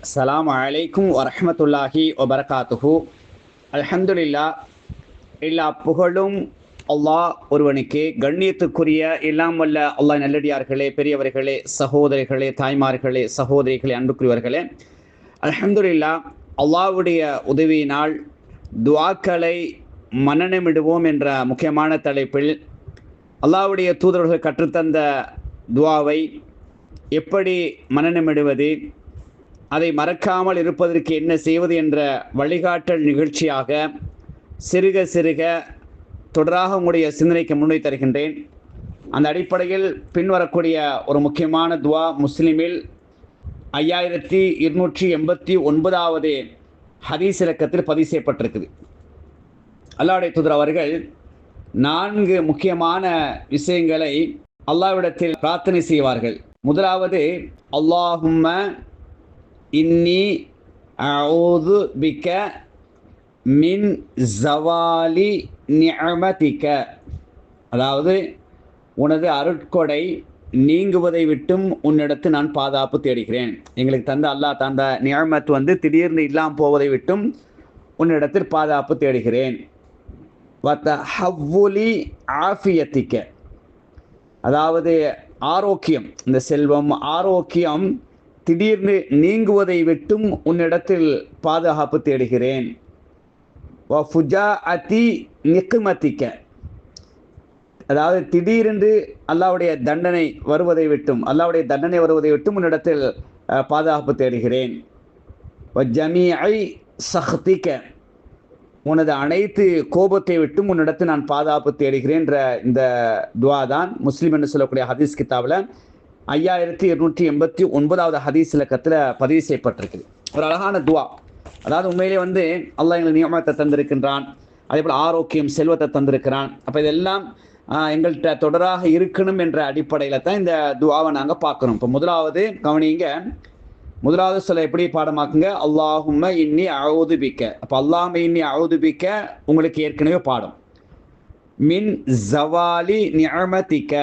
அஸ்லாம் அலைக்கும் வரஹ்மத்துல்லாஹி வபரகாத்துஹு அல்ஹம்துலில்லா எல்லா புகழும் அல்லாஹ் ஒருவனுக்கு கண்ணியத்துக்குரிய எல்லாம் வல்ல அல்லாஹ் நல்லடியார்களே பெரியவர்களே சகோதரிகளே தாய்மார்களே சகோதரிகளே அன்புக்குரியவர்களே அல்ஹம்துலில்லா அல்லாஹ்வுடைய உதவியினால் துவாக்களை மன்னனமிடுவோம் என்ற முக்கியமான தலைப்பில் அல்லாவுடைய தூதர்கள் கற்றுத்தந்த துவாவை எப்படி மனநமிடுவது அதை மறக்காமல் இருப்பதற்கு என்ன செய்வது என்ற வழிகாட்டல் நிகழ்ச்சியாக சிறுக சிறுக தொடராக உங்களுடைய சிந்தனைக்கு முன்வை தருகின்றேன். அந்த அடிப்படையில் பின்வரக்கூடிய ஒரு முக்கியமான துவா முஸ்லிமில் ஐயாயிரத்தி இருநூற்றி எண்பத்தி ஒன்பதாவது ஹதீஸ் இலக்கத்தில் பதிவு செய்யப்பட்டிருக்குது. அல்லாவுடைய துதர் அவர்கள் நான்கு முக்கியமான விஷயங்களை அல்லாவிடத்தில் பிரார்த்தனை செய்வார்கள். முதலாவது அல்லாஹும்ம இன்னி அவுது பிக்க மின் ஜவாலி நியமதிக்க அதாவது உனது அருட்கொடை நீங்குவதை விட்டும் உன்னிடத்து நான் பாதுகாப்பு தேடுகிறேன். எங்களுக்கு தந்த அல்லாஹ் தந்த நியமத் வந்து திடீர்னு இல்லாமல் போவதை விட்டும் உன்னிடத்தில் பாதுகாப்பு தேடுகிறேன். வத்த ஹவ்வுலி ஆஃபியத்திக்க. அதாவது ஆரோக்கியம் இந்த செல்வம் ஆரோக்கியம் திடீர்னு நீங்குவதை விட்டும் உன்னிடத்தில் பாதுகாப்பு தேடுகிறேன். ஃபுஜா அதி நிக்குமத்திக்க அதாவது திடீரென்று அல்லாவுடைய தண்டனை வருவதை விட்டும் அல்லாவுடைய தண்டனை வருவதை விட்டும் உன்னிடத்தில் பாதுகாப்பு தேடுகிறேன். ஜமீஐ சஹ்திக்க. உனது அனைத்து கோபத்தை விட்டும் உன்னிடத்தில் நான் பாதுகாப்பு தேடுகிறேன் என்ற இந்த துவா தான் முஸ்லீம் என்று சொல்லக்கூடிய ஹதீஸ் கிதாபில் ஐயாயிரத்தி இருநூற்றி எண்பத்தி ஒன்பதாவது ஹதீஸ் இலக்கத்தில் பதிவு செய்யப்பட்டிருக்குது. ஒரு அழகான துவா. அதாவது உண்மையிலே வந்து அல்லாஹ் எங்களுக்கு நியமத்தை தந்திருக்கின்றான். அதே போல் ஆரோக்கியம் செல்வத்தை தந்திருக்கிறான். அப்போ இதெல்லாம் எங்கள்கிட்ட தொடராக இருக்கணும் என்ற அடிப்படையில் தான் இந்த துவாவை நாங்கள் பார்க்குறோம் இப்போ முதலாவது கவனிங்க. முதலாவது சொல்ல எப்படி பாடமாக்குங்க? அல்லாஹும்ம இன்னி அவுதுபிக்க அப்போ அல்லாம இன்னி அவுதுபிக்க உங்களுக்கு ஏற்கனவே பாடம். மின் ஜவாலி நியமதிக்க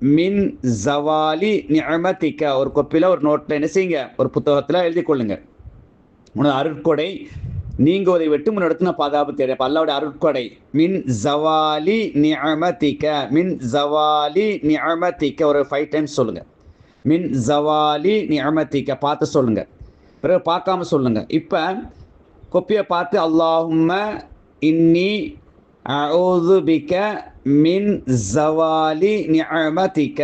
மின் ஜவாலி நியமத்திக்க ஒரு கொப்பியில் ஒரு நோட்டில் என்ன செய்யுங்க? ஒரு புத்தகத்தில் எழுதி கொள்ளுங்க உனது அருட்கொடை நீங்குவதை விட்டு முன்னெடுத்து நான் பாதுகாப்பு தேவை அப்போ அல்லாவுடைய அருட்கொடை மின் ஜவாலி நியமத்திக்க மின் ஜவாலி நியமத்திக்க ஒரு ஃபைவ் டைம்ஸ் சொல்லுங்க. மின் ஜவாலி நியமத்திக்க பார்த்து சொல்லுங்க. பிறகு பார்க்காம சொல்லுங்க. இப்போ கொப்பியை பார்த்து அல்லாஹும்ம இன்னி அவுது பிக்க மின் ஜவாலி நியமத்திக்க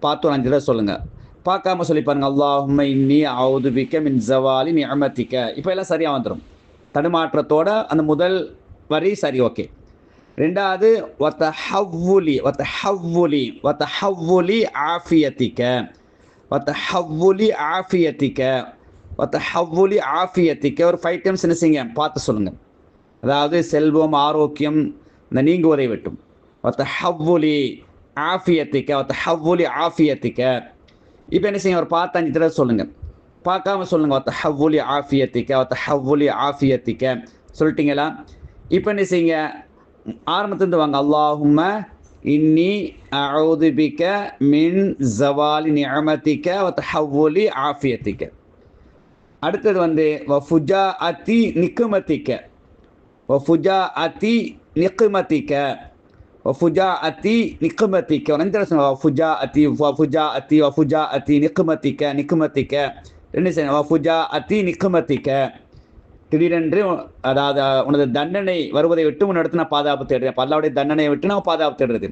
பார்த்து ஒரு அஞ்சு தடவை சொல்லுங்க. பார்க்காம சொல்லி பாருங்க. அல்லாஹும்ம இன்னி அவுது பிக்க மின் ஜவாலி நியமத்திக்க இப்போ எல்லாம் சரியாக வந்துடும் தடுமாற்றத்தோட அந்த முதல் வரி சரி ஓகே. ரெண்டாவது ஒத்த ஹவ்வுலி ஒத்த ஹவ்வுலி ஒத்த ஹவ்வுலி ஆஃபியத்திக்க. ஒத்த ஹவ்வுலி ஆஃபியத்திக்க. ஒத்த ஹவ்வுலி ஆஃபியத்திக்க. ஒரு ஃபைவ் டைம்ஸ் என்ன செய்யுங்க பார்த்து சொல்லுங்கள் அதாவது செல்வம் ஆரோக்கியம் இந்த நீங்குவதை விட்டும். ஒத்த ஹவ்வுலி ஆஃபியத்திக்க ஒத்த ஹவ்வுலி ஆஃபியத்திக்க. இப்போ என்ன செய்யுங்க ஒரு பார்த்து அஞ்சு தடவை சொல்லுங்கள் பார்க்காம சொல்லுங்கள் ஒத்த ஹவ்வுலி ஆஃபியத்திக்க ஒத்த ஹவ்வுலி ஆஃபியத்திக்க. சொல்லிட்டீங்களா? இப்போ என்ன செய்யுங்க? ஆரம்பத்துலேருந்து வாங்க. அல்லாஹும்ம இன்னி அவுதுபிக்க மின் ஜவாலி நியமத்திக்க ஒத்த ஹவ்வுலி ஆஃபியத்திக்க. அடுத்தது வந்து வஃபுஜா அத்தி நிக்குமத்திக்க. வஃபுஜா அத்தி நிக்குமத்திக்க வஃபுஜா அத்தி நிக்குமத்திக்க ரெண்டு வஃபுஜா அத்தி ஃபுஜா அத்தி ஃபுஜா அத்தி நிக்குமத்திக்க நிக்குமத்திக்க ரெண்டு செய்யணும் ஃபுஜா அத்தி நிக்குமத்திக்க திடீரென்று அதாவது உனது தண்டனை வருவதை விட்டு உன்னிடத்து நான் பாதுகாப்பு தேடுறேன். பல்லாவுடைய தண்டனையை விட்டு நான் பாதுகாப்பு தேடுறது.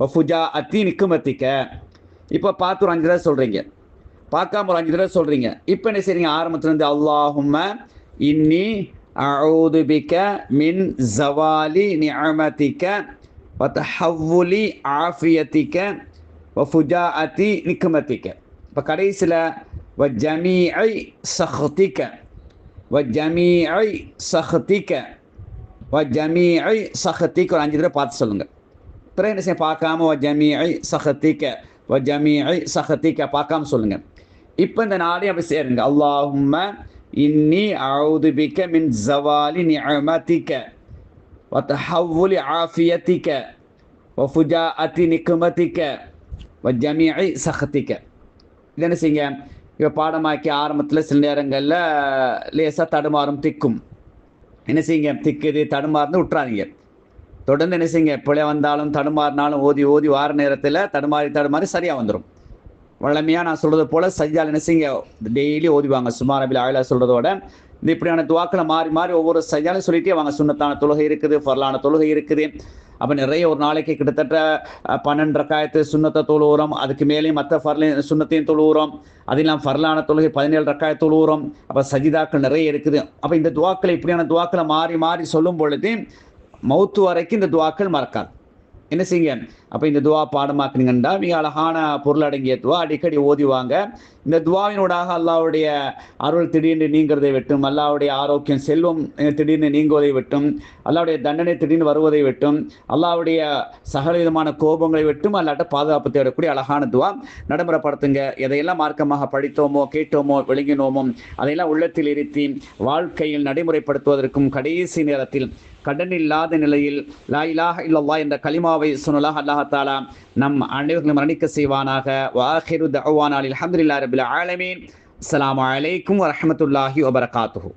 வஃபுஜா அத்தி நிக்குமத்திக்க இப்போ பார்த்து ஒரு அஞ்சு தடவை சொல்கிறீங்க பார்க்காம ஒரு அஞ்சு தடவை சொல்கிறீங்க இப்போ என்ன செய்றீங்க? ஆரம்பத்துலேருந்து அல்லாஹும்ம இன்னி அவுது பிக்க மின் ஜவாலி நியமதிக்க வத்தஹவுலி ஆஃபியத்திக்க வஃபுஜா அத்தி நிக்குமத்திக்க இப்போ கடைசியில் வ ஜமீஐ சஹ்திக்க வ ஜமீஐ சஹ்திக்க வ ஜமீஐ சஹ்திக்க ஒரு அஞ்சு தடவை பார்த்து சொல்லுங்கள் பிறகு என்ன செய்ய பார்க்காம வ ஜமீஐ சஹ்திக்க வ ஜமீஐ சஹ்திக்க பார்க்காம சொல்லுங்கள் இப்போ இந்த நாளையும் அப்படி சேருங்க அல்லாஹும்ம இன்னி அவுது பிக்க மின் ஜவாலி நியமத்திக்க وتحول عافيتك وفجاءة نقمتك وجميع سخطك இதை என்ன செய்யுங்க இப்போ பாடமாக்கி ஆரம்பத்தில் சில நேரங்களில் லேசாக தடுமாறும் திக்கும் என்ன செய்யுங்க திக்குது தடுமாறுந்து விட்டுறாதீங்க தொடர்ந்து என்ன செய்யுங்க பிழை வந்தாலும் தடுமாறினாலும் ஓதி ஓதி வார நேரத்தில் தடுமாறி தடுமாறி சரியாக வந்துடும் வழமையாக நான் சொல்கிறது போல் சஜ்ஜால் என்ன செய்யுங்க? டெய்லி ஓதிவாங்க சுமாரபில் ஆயிலா சொல்கிறதோட இந்த இப்படியான துவாக்களை மாறி மாறி ஒவ்வொரு சஜ்ஜாலும் சொல்லிட்டே வாங்க. சுண்ணத்தான தொழுகை இருக்குது ஃபர்லான தொழுகை இருக்குது. அப்போ நிறைய ஒரு நாளைக்கு கிட்டத்தட்ட பன்னெண்டு ரக்காயத்து சுண்ணத்தை தொழுவுறோம். அதுக்கு மேலேயும் மற்ற ஃபர்லையும் சுண்ணத்தையும் தொழுவுறோம். இல்லாமல் ஃபர்லான தொழுகை பதினேழு ரக்காய தொழுவுறோம். அப்போ சஜிதாக்கள் நிறைய இருக்குது. அப்போ இந்த துவாக்களை இப்படியான துவாக்களை மாறி மாறி சொல்லும் பொழுது மௌத்து வரைக்கும் இந்த துவாக்கள் மறக்காது. என்ன செய்யுங்க? அப்போ இந்த துவா பாடமாக்குனீங்கன்னா மிக அழகான பொருள் அடங்கிய துவா. அடிக்கடி ஓதிவாங்க இந்த துவாவினூடாக அல்லாவுடைய அருள் திடீர்னு நீங்கிறதை விட்டும் அல்லாவுடைய ஆரோக்கியம் செல்வம் திடீர்னு நீங்குவதை விட்டும் அல்லாவுடைய தண்டனை திடீர்னு வருவதை விட்டும் அல்லாவுடைய சகல விதமான கோபங்களை விட்டும் அல்லாட்ட பாதுகாப்பு தேடக்கூடிய அழகான துவா. நடைமுறைப்படுத்துங்க. எதையெல்லாம் மார்க்கமாக படித்தோமோ கேட்டோமோ விளங்கினோமோ அதையெல்லாம் உள்ளத்தில் இருத்தி வாழ்க்கையில் நடைமுறைப்படுத்துவதற்கும் கடைசி நேரத்தில் கடன் இல்லாத நிலையில் லா இலாஹ இல்லல்லாஹ் என்ற கலிமாவை சொன்னலாக அல்லாஹ் தாலா நம் அனைவர்களும் மரணிக்க செய்வானாக வாஹிரு தஅவானா அல்ஹம்துலில்லாஹி ரபில் ஆலமீன் அஸ்ஸலாமு அலைக்கும் வரஹ்மத்துல்லாஹி வபரகாத்துஹு